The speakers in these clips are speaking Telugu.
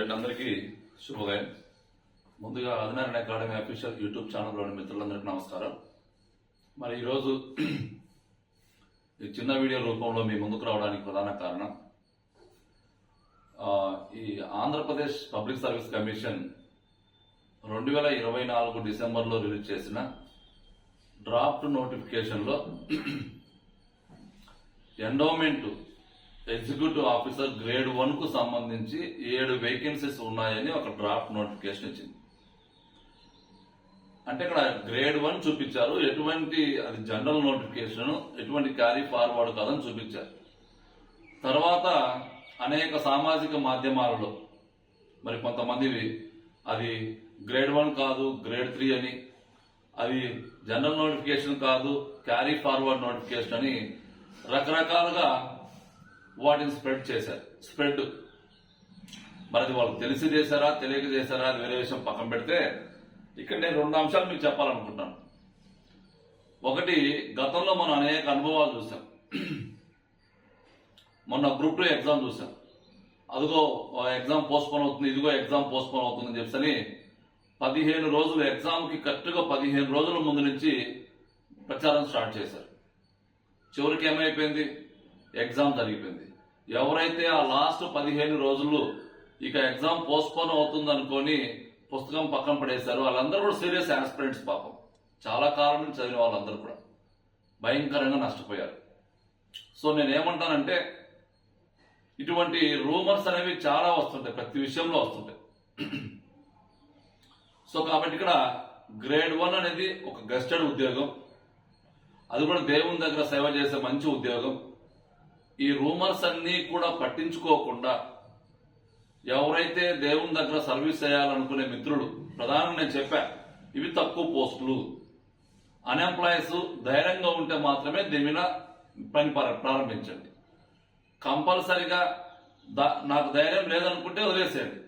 ఫ్రెండ్ అందరికీ శుభోదయం. ముందుగా ఆదినారాయణ అకాడమీ అఫీషియల్ యూట్యూబ్ ఛానల్లోని మిత్రులందరికీ నమస్కారం. మరి ఈరోజు ఈ చిన్న వీడియో రూపంలో మీ ముందుకు రావడానికి ప్రధాన కారణం ఈ ఆంధ్రప్రదేశ్ పబ్లిక్ సర్వీస్ కమిషన్ రెండు వేల ఇరవై నాలుగు డిసెంబర్లో రిలీజ్ చేసిన డ్రాఫ్ట్ నోటిఫికేషన్లో ఎండోమెంట్ ఎగ్జిక్యూటివ్ ఆఫీసర్ గ్రేడ్ వన్కు సంబంధించి ఏడు వేకెన్సీస్ ఉన్నాయని ఒక డ్రాఫ్ట్ నోటిఫికేషన్ ఇచ్చింది. అంటే ఇక్కడ గ్రేడ్ వన్ చూపించారు ఎటువంటి అది జనరల్ నోటిఫికేషన్ ఎటువంటి క్యారీ ఫార్వర్డ్ కాదని చూపించారు. తర్వాత అనేక సామాజిక మాధ్యమాలలో మరి కొంతమంది అది గ్రేడ్ వన్ కాదు గ్రేడ్ త్రీ అని అది జనరల్ నోటిఫికేషన్ కాదు క్యారీ ఫార్వర్డ్ నోటిఫికేషన్ అని రకరకాలుగా వాటిని స్ప్రెడ్ చేశారు. స్ప్రెడ్. మరి వాళ్ళు తెలిసి చేశారా తెలియక చేశారా అని వేరే విషయం పక్కన పెడితే ఇక్కడ నేను రెండు అంశాలు మీకు చెప్పాలనుకుంటున్నాను. ఒకటి గతంలో మనం అనేక అనుభవాలు చూసాం. మొన్న గ్రూప్ టూ ఎగ్జామ్ చూసాం. అదిగో ఎగ్జామ్ పోస్ట్పోన్ అవుతుంది ఇదిగో ఎగ్జామ్ పోస్ట్పోన్ అవుతుందని చెప్పని పదిహేను రోజులు ఎగ్జామ్కి కరెక్ట్గా పదిహేను రోజుల ముందు నుంచి ప్రచారం స్టార్ట్ చేశారు. చివరికి ఏమైపోయింది? ఎగ్జామ్ జరిగిపోయింది. ఎవరైతే ఆ లాస్ట్ పదిహేను రోజులు ఇక ఎగ్జామ్ పోస్ట్పోన్ అవుతుంది అనుకొని పుస్తకం పక్కన పడేశారు వాళ్ళందరూ కూడా సీరియస్ ఆస్పిరెంట్స్ పాపం. చాలా కాలం నుంచి చదివిన వాళ్ళందరూ కూడా. భయంకరంగా నష్టపోయారు. సో నేను ఏమంటానంటే ఇటువంటి రూమర్స్ అనేవి చాలా వస్తుంటాయి ప్రతి విషయంలో వస్తుంటాయి. సో కాబట్టి ఇక్కడ గ్రేడ్ వన్ అనేది ఒక గెస్టెడ్ ఉద్యోగం. అది కూడా దేవుని దగ్గర సేవ చేసే మంచి ఉద్యోగం. ఈ రూమర్స్ అన్ని కూడా పట్టించుకోకుండా ఎవరైతే దేవుని దగ్గర సర్వీస్ చేయాలనుకునే మిత్రులు ప్రధానంగా నేను చెప్పా ఇవి తక్కువ పోస్టులు. అన్ఎంప్లాయీస్ ధైర్యంగా ఉంటే మాత్రమే దీని మీద పని ప్రారంభించండి. కంపల్సరిగా నాకు ధైర్యం లేదనుకుంటే వదిలేసేయండి.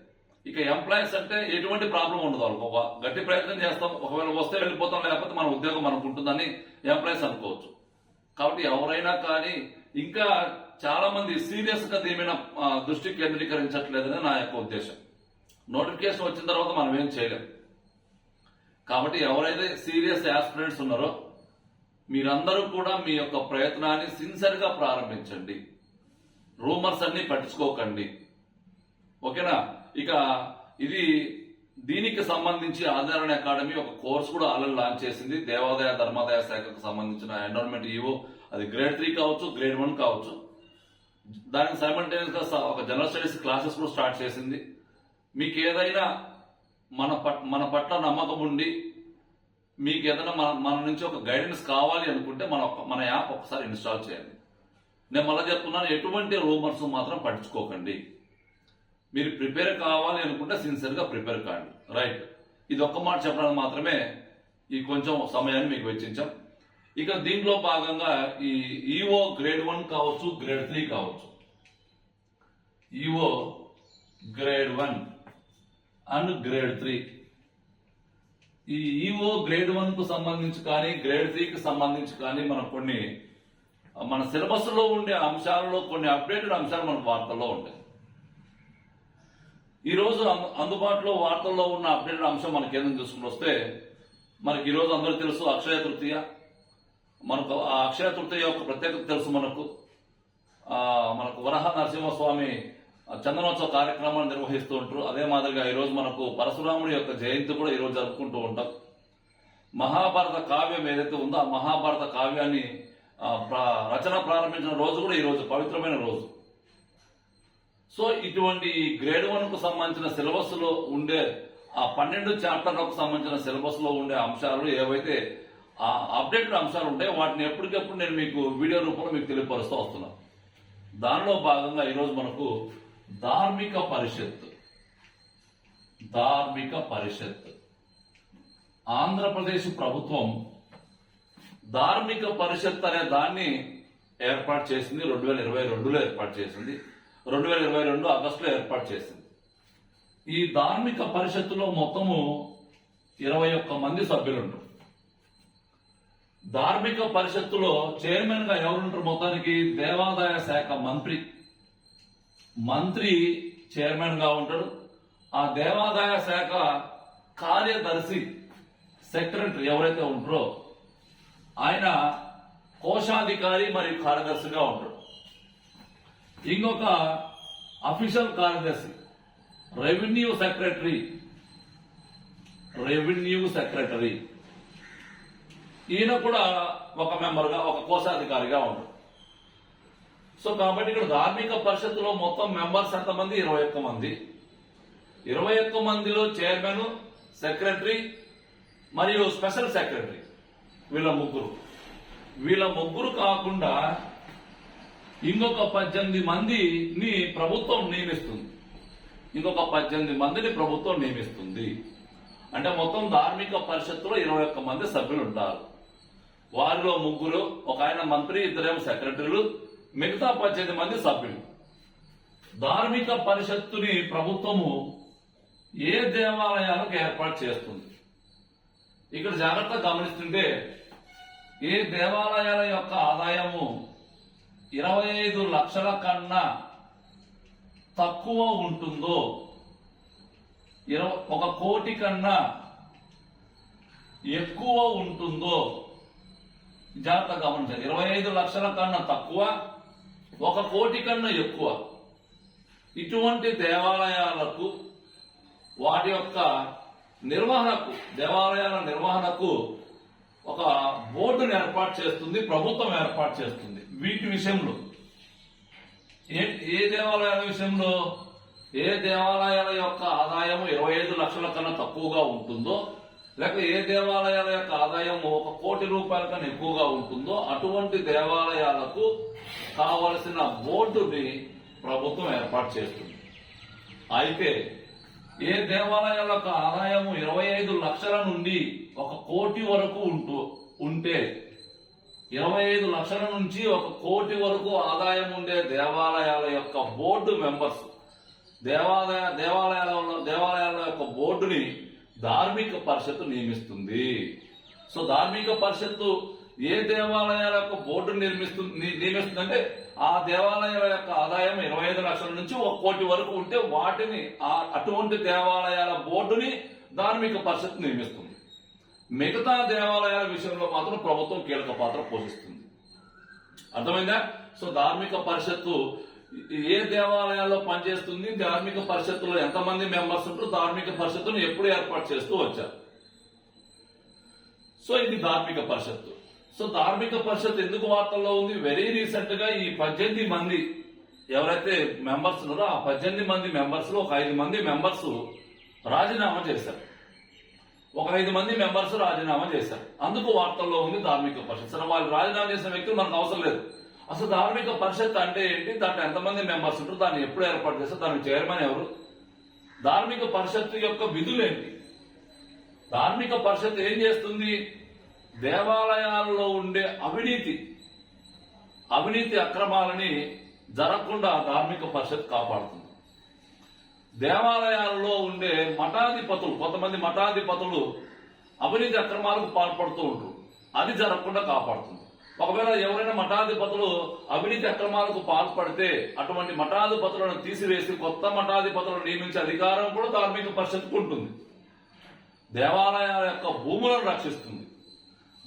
ఇక ఎంప్లాయీస్ అంటే ఎటువంటి ప్రాబ్లం ఉండదు వాళ్ళకి. ఒక గట్టి ప్రయత్నం చేస్తాం ఒకవేళ వస్తే వెళ్ళిపోతాం లేకపోతే మన ఉద్యోగం మనకు ఉంటుందని ఎంప్లాయీస్ అనుకోవచ్చు. కాబట్టి ఎవరైనా కానీ ఇంకా చాలా మంది సీరియస్గా దీని మీద దృష్టి కేంద్రీకరించట్లేదని నా యొక్క ఉద్దేశం. నోటిఫికేషన్ వచ్చిన తర్వాత మనం ఏం చేయలేం. కాబట్టి ఎవరైతే సీరియస్ యాస్పిరెంట్స్ ఉన్నారో మీరందరూ కూడా మీ యొక్క ప్రయత్నాన్ని సిన్సియర్గా ప్రారంభించండి. రూమర్స్ అన్ని పట్టించుకోకండి. ఓకేనా? ఇక ఇది దీనికి సంబంధించి ఆధారణ అకాడమీ ఒక కోర్స్ కూడా ఆల్రెడీ లాంచ్ చేసింది. దేవాదాయ ధర్మాదాయ శాఖకు సంబంధించిన ఎండోన్మెంట్ ఈవో అది గ్రేడ్ త్రీ కావచ్చు గ్రేడ్ వన్ కావచ్చు. దానికి సైమల్టేనియస్గా ఒక జనరల్ స్టడీస్ క్లాసెస్ కూడా స్టార్ట్ చేసింది. మీకు ఏదైనా మన పట్ మన పట్ల నమ్మకం ఉండి మీకు ఏదైనా మన మన నుంచి ఒక గైడెన్స్ కావాలి అనుకుంటే మన మన యాప్ ఒకసారి ఇన్స్టాల్ చేయండి. నేను మళ్ళీ చెప్తున్నాను ఎటువంటి రూమర్స్ మాత్రం పట్టించుకోకండి. మీరు ప్రిపేర్ కావాలి అనుకుంటే సిన్సియర్గా ప్రిపేర్ కాండి. రైట్ ఇది ఒక్క మాట చెప్పడానికి మాత్రమే ఈ కొంచెం సమయాన్ని మీకు వెచ్చించాం. ఇక దీంట్లో భాగంగా ఈ ఈఓ గ్రేడ్ వన్ కావచ్చు గ్రేడ్ త్రీ కావచ్చు. EO grade one and grade three ఈ ఈఓ గ్రేడ్ వన్కు సంబంధించి కానీ గ్రేడ్ త్రీకి సంబంధించి కానీ మనం కొన్ని మన సిలబస్లో ఉండే అంశాలలో కొన్ని అప్డేటెడ్ అంశాలు మన వార్తల్లో ఉంటాయి. ఈరోజు అందుబాటులో వార్తల్లో ఉన్న అప్డేటెడ్ అంశం మనకి ఏదైనా చూసుకుని వస్తే మనకి ఈరోజు అందరూ తెలుసు అక్షయ తృతీయ. మనకు ఆ అక్షయ తృతీయ యొక్క ప్రత్యేకత తెలుసు మనకు. మనకు వరహ నరసింహస్వామి చందనోత్సవ కార్యక్రమాన్ని నిర్వహిస్తూ ఉంటారు. అదే మాదిరిగా ఈరోజు మనకు పరశురాముడి యొక్క జయంతి కూడా ఈరోజు జరుపుకుంటూ ఉంటాం. మహాభారత కావ్యం ఏదైతే ఉందో ఆ మహాభారత కావ్యాన్ని రచన ప్రారంభించిన రోజు కూడా ఈరోజు పవిత్రమైన రోజు. సో ఇటువంటి గ్రేడ్ వన్కు సంబంధించిన సిలబస్లో ఉండే ఆ పన్నెండు చాప్టర్లకు సంబంధించిన సిలబస్లో ఉండే అంశాలు ఏవైతే ఆ అప్డేటెడ్ అంశాలు ఉంటాయో వాటిని ఎప్పటికప్పుడు నేను మీకు వీడియో రూపంలో మీకు తెలియపరుస్తూ వస్తున్నాను దానిలో భాగంగా ఈరోజు మనకు ధార్మిక పరిషత్. ధార్మిక పరిషత్. ఆంధ్రప్రదేశ్ ప్రభుత్వం ధార్మిక పరిషత్ అనే దాన్ని ఏర్పాటు చేసింది. రెండు వేల ఇరవై రెండులో ఏర్పాటు చేసింది. రెండు వేల ఇరవై రెండు ఆగస్టులో ఏర్పాటు చేసింది. ఈ ధార్మిక పరిషత్తులో మొత్తము ఇరవై ఒక్క మంది సభ్యులు ఉంటారు ధార్మిక పరిషత్తులో చైర్మన్గా ఎవరుంటారు మొత్తానికి? దేవాదాయ శాఖ మంత్రి. మంత్రి చైర్మన్గా ఉంటాడు. ఆ దేవాదాయ శాఖ కార్యదర్శి సెక్రటరీ ఎవరైతే ఉంటారో ఆయన కోశాధికారి మరియు కార్యదర్శిగా ఉంటాడు ఇంకొక అఫీషియల్ కార్యదర్శి రెవెన్యూ సెక్రటరీ రెవెన్యూ సెక్రటరీ ఈయన కూడా ఒక మెంబర్గా ఒక కోశాధికారిగా ఉంటాడు. సో కాబట్టి ఇక్కడ ధార్మిక పరిషత్తులో మొత్తం మెంబర్స్ ఎంతమంది? ఇరవై ఒక్క మంది. ఇరవై ఒక్క మందిలో చైర్మన్ సెక్రటరీ మరియు స్పెషల్ సెక్రటరీ వీళ్ళ ముగ్గురు. వీళ్ళ ముగ్గురు కాకుండా ఇంకొక పద్దెనిమిది మందిని ప్రభుత్వం నియమిస్తుంది. ఇంకొక పద్దెనిమిది మందిని ప్రభుత్వం నియమిస్తుంది. అంటే మొత్తం ధార్మిక పరిషత్తులో ఇరవై ఒక్క మంది సభ్యులు ఉంటారు వారిలో ముగ్గురు ఒక ఆయన మంత్రి ఇద్దరేమో సెక్రటరీలు మిగతా పద్దెనిమిది మంది సభ్యులు. ధార్మిక పరిషత్తుని ప్రభుత్వము ఏ దేవాలయాలకు ఏర్పాటు చేస్తుంది? ఇక్కడ జాగ్రత్తగా గమనిస్తుంటే ఏ దేవాలయాల యొక్క ఆదాయము ఇరవై ఐదు లక్షల కన్నా తక్కువ ఉంటుందో ఇరవై ఒక కోటి కన్నా ఎక్కువ ఉంటుందో జాగ్రత్త గమనించాలి. ఇరవై ఐదు లక్షల కన్నా తక్కువ ఒక కోటి కన్నా ఎక్కువ. ఇటువంటి దేవాలయాలకు వాటి యొక్క నిర్వహణకు దేవాలయాల నిర్వహణకు ఒక బోర్డును ఏర్పాటు చేస్తుంది ప్రభుత్వం ఏర్పాటు చేస్తుంది. వీటి విషయంలో. ఏ ఏ దేవాలయాల విషయంలో ఏ దేవాలయాల యొక్క ఆదాయం ఇరవై ఐదు లక్షల కన్నా తక్కువగా ఉంటుందో లేక ఏ దేవాలయాల యొక్క ఆదాయం ఒక కోటి రూపాయల కన్నా ఎక్కువగా ఉంటుందో అటువంటి దేవాలయాలకు కావలసిన బోర్డుని ప్రభుత్వం ఏర్పాటు చేస్తుంది. అయితే ఏ దేవాలయాల యొక్క ఆదాయం ఇరవై ఐదు లక్షల నుండి ఒక కోటి వరకు ఉంటూ ఉంటే ఇరవై ఐదు లక్షల నుంచి ఒక కోటి వరకు ఆదాయం ఉండే దేవాలయాల యొక్క బోర్డు మెంబర్స్. దేవాలయ దేవాలయాల దేవాలయాల యొక్క బోర్డుని ధార్మిక పరిషత్తు నియమిస్తుంది. సో ధార్మిక పరిషత్తు ఏ దేవాలయాల యొక్క బోర్డు నిర్మిస్తుంది నియమిస్తుందంటే ఆ దేవాలయాల యొక్క ఆదాయం ఇరవై ఐదు లక్షల నుంచి ఒక కోటి వరకు ఉంటే వాటిని ఆ అటువంటి దేవాలయాల బోర్డుని ధార్మిక పరిషత్తు నియమిస్తుంది. మిగతా దేవాలయాల విషయంలో మాత్రం ప్రభుత్వం కీలక పాత్ర పోషిస్తుంది. అర్థమైందా? సో ధార్మిక పరిషత్తు ఏ దేవాలయాల్లో పనిచేస్తుంది ధార్మిక పరిషత్తులో ఎంతమంది మెంబర్స్ ఉంటారు ధార్మిక పరిషత్తును ఎప్పుడు ఏర్పాటు చేస్తూ వచ్చారు. సో ఇది ధార్మిక పరిషత్తు. సో ధార్మిక పరిషత్ ఎందుకు వార్తల్లో ఉంది? వెరీ రీసెంట్గా ఈ పద్దెనిమిది మంది ఎవరైతే మెంబర్స్ ఉన్నారో ఆ పద్దెనిమిది మంది మెంబర్స్లో ఒక ఐదు మంది మెంబర్స్ రాజీనామా చేశారు. ఒక ఐదు మంది మెంబర్స్ రాజీనామా చేశారు. అందుకు వార్తల్లో ఉంది ధార్మిక పరిషత్. సరే వాళ్ళు రాజీనామా చేసిన వ్యక్తులు మనకు అవసరం లేదు. అసలు ధార్మిక పరిషత్ అంటే ఏంటి? దాంట్లో ఎంతమంది మెంబర్స్ ఉంటారు? దాన్ని ఎప్పుడు ఏర్పాటు చేస్తారు? దానికి చైర్మన్ ఎవరు? ధార్మిక పరిషత్ యొక్క విధులు ఏంటి? ధార్మిక పరిషత్ ఏం చేస్తుంది? దేవాలయాల్లో ఉండే అవినీతి అవినీతి అక్రమాలని జరగకుండా ధార్మిక పరిషత్ కాపాడుతుంది. దేవాలయాల్లో ఉండే మఠాధిపతులు కొంతమంది మఠాధిపతులు అవినీతి అక్రమాలకు పాల్పడుతూ ఉంటారు అది జరగకుండా కాపాడుతుంది. ఒకవేళ ఎవరైనా మఠాధిపతులు అవినీతి అక్రమాలకు పాల్పడితే అటువంటి మఠాధిపతులను తీసివేసి కొత్త మఠాధిపతులను నియమించే అధికారం కూడా ధార్మిక పరిషత్కు ఉంటుంది. దేవాలయాల యొక్క భూములను రక్షిస్తుంది.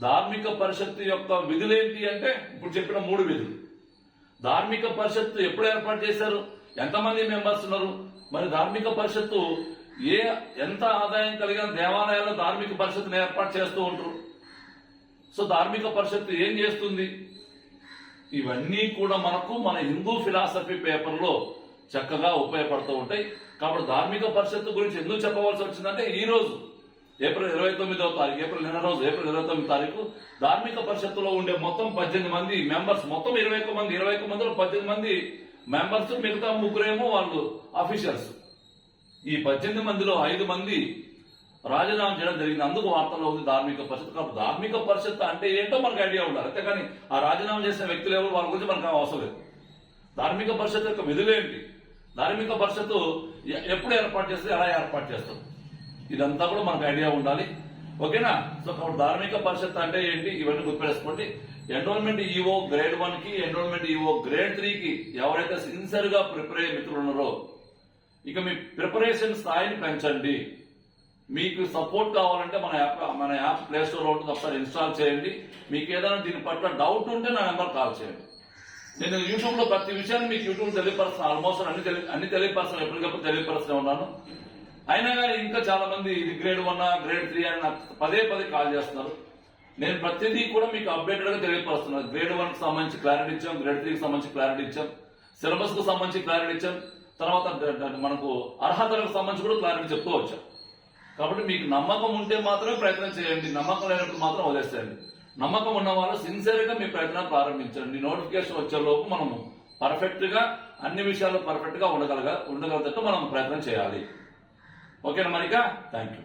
ధార్మిక పరిషత్తు యొక్క విధులేంటి అంటే ఇప్పుడు చెప్పిన మూడు విధులు. ధార్మిక పరిషత్తు ఎప్పుడు ఏర్పాటు చేశారు? ఎంతమంది మెంబర్స్ ఉన్నారు? మరి ధార్మిక పరిషత్తు ఏ ఎంత ఆదాయం కలిగిన దేవాలయాల్లో ధార్మిక పరిషత్తును ఏర్పాటు చేస్తూ ఉంటారు? సో ధార్మిక పరిషత్తు ఏం చేస్తుంది? ఇవన్నీ కూడా మనకు మన హిందూ ఫిలాసఫీ పేపర్లో చక్కగా ఉపయోగపడుతూ ఉంటాయి. కాబట్టి ధార్మిక పరిషత్తు గురించి ఎందుకు చెప్పవలసి వచ్చిందంటే ఈ రోజు ఏప్రిల్ ఇరవై తొమ్మిదవ తారీఖు ఏప్రిల్ నిన్న రోజు ఏప్రిల్ ఇరవై తొమ్మిది తారీఖు ధార్మిక పరిషత్తులో ఉండే మొత్తం పద్దెనిమిది మంది మెంబర్స్ మొత్తం ఇరవై ఒక్క మంది ఇరవై ఒక్క మందిలో పద్దెనిమిది మంది మెంబర్స్ మిగతా ముగ్గురేమో వాళ్ళు అఫీషియల్స్ ఈ పద్దెనిమిది మందిలో ఐదు మంది రాజీనామా చేయడం జరిగింది. అందుకు వార్తల్లో ఉంది ధార్మిక పరిషత్. కాబట్టి ధార్మిక పరిషత్ అంటే ఏంటో మనకు ఐడియా ఉండాలి. అంతేకాని ఆ రాజీనామా చేసిన వ్యక్తులు ఎవరు? వాళ్ళ గురించి మనకు అవసరం లేదు. ధార్మిక పరిషత్ యొక్క విధులేంటి ధార్మిక పరిషత్తు ఎప్పుడు ఏర్పాటు చేస్తే ఎలా ఏర్పాటు చేస్తారు ఇదంతా కూడా మనకు ఐడియా ఉండాలి. ఓకేనా? సో కాబట్టి ధార్మిక పరిషత్ అంటే ఏంటి? ఇవన్నీ గుర్తుపెట్టుకోండి. ఎన్రోల్మెంట్ ఈఓ గ్రేడ్ వన్కి ఎన్రోల్మెంట్ ఈఓ గ్రేడ్ త్రీ కి ఎవరైతే సిన్సియర్గా ప్రిపేర్ అయ్యే మిత్రులు ఉన్నారో ఇక మీ ప్రిపరేషన్ స్థాయిని పెంచండి. మీకు సపోర్ట్ కావాలంటే మన యాప్ మన యాప్ ప్లే స్టోర్లో ఉంటుంది. ఒకసారి ఇన్స్టాల్ చేయండి. మీకు ఏదైనా దీని పట్ల డౌట్ ఉంటే నా నెంబర్ కాల్ చేయండి. నేను యూట్యూబ్లో ప్రతి విషయాన్ని మీకు యూట్యూబ్ తెలియపరుస్తాను ఆల్మోస్ట్ అన్ని తెలి అన్ని తెలియపరుస్తాను. ఎప్పటికప్పుడు తెలియపరుస్తూనే ఉన్నాను. అయినా కానీ ఇంకా చాలా మంది ఇది గ్రేడ్ వన్ గ్రేడ్ త్రీ అని నాకు పదే పదే కాల్ చేస్తున్నారు. నేను ప్రతిదీ కూడా మీకు అప్డేటెడ్గా తెలియపరుస్తున్నాను గ్రేడ్ వన్కి సంబంధించి క్లారిటీ ఇచ్చాం గ్రేడ్ త్రీకి సంబంధించి క్లారిటీ ఇచ్చాం సిలబస్కు సంబంధించి క్లారిటీ ఇచ్చాం తర్వాత మనకు అర్హతలకు సంబంధించి కూడా క్లారిటీ చెప్తూ వచ్చాం. కాబట్టి మీకు నమ్మకం ఉంటే మాత్రమే ప్రయత్నం చేయండి నమ్మకం లేనప్పుడు మాత్రం వదిలేసేయండి. నమ్మకం ఉన్న వాళ్ళు సిన్సియర్గా మీ ప్రయత్నం ప్రారంభించండి. నోటిఫికేషన్ వచ్చే లోపు మనము పర్ఫెక్ట్గా అన్ని విషయాలు పర్ఫెక్ట్గా ఉండగలగా ఉండగలిగేటట్టు మనం ప్రయత్నం చేయాలి. ఓకేనా మరిక థ్యాంక్ యూ